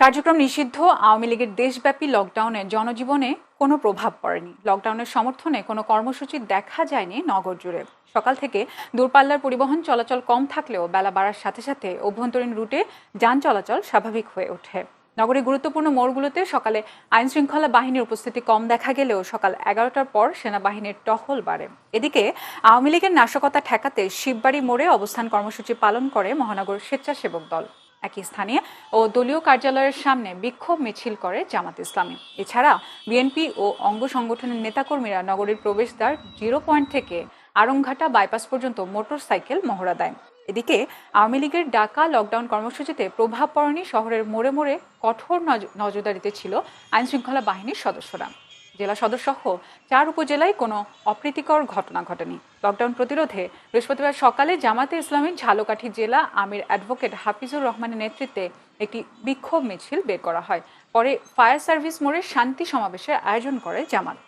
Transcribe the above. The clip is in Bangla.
কার্যক্রম নিষিদ্ধ, আওয়ামী লীগের দেশব্যাপী লকডাউনে জনজীবনে কোনো প্রভাব পড়েনি। লকডাউনের সমর্থনে কোনো কর্মসূচি দেখা যায়নি নগর জুড়ে। সকাল থেকে দূরপাল্লার পরিবহন চলাচল কম থাকলেও বেলা বাড়ার সাথে সাথে অভ্যন্তরীণ রুটে যান চলাচল স্বাভাবিক হয়ে ওঠে। নগরের গুরুত্বপূর্ণ মোড়গুলোতে সকালে আইন শৃঙ্খলা বাহিনীর উপস্থিতি কম দেখা গেলেও সকাল এগারোটার পর সেনাবাহিনীর টহল বাড়ে। এদিকে আওয়ামী লীগের নাশকতা ঠেকাতে শিববাড়ি মোড়ে অবস্থান কর্মসূচি পালন করে মহানগর স্বেচ্ছাসেবক দল। একই স্থানে ও দলীয় কার্যালয়ের সামনে বিক্ষোভ মিছিল করে জামাত ইসলামী। এছাড়া বিএনপি ও অঙ্গ সংগঠনের নেতাকর্মীরা নগরীর প্রবেশদ্বার জিরো পয়েন্ট থেকে আরংঘাটা বাইপাস পর্যন্ত মোটরসাইকেল মহড়া দেয়। এদিকে আওয়ামী লীগের ডাকা লকডাউন কর্মসূচিতে প্রভাব পড়েনি শহরের মোড়ে মোড়ে কঠোর নজ- নজরদারিতে ছিল আইনশৃঙ্খলা বাহিনীর সদস্যরা। জেলা সদর সহ চার উপজেলায় কোনো অপ্রীতিকর ঘটনা ঘটেনি। লকডাউন প্রতিরোধে বৃহস্পতিবার সকালে জামাতে ইসলামীর ঝালকাঠি জেলা আমির অ্যাডভোকেট হাফিজুর রহমানের নেতৃত্বে একটি বিক্ষোভ মিছিল বের করা হয়। পরে ফায়ার সার্ভিস মোড়ে শান্তি সমাবেশের আয়োজন করে জামাত।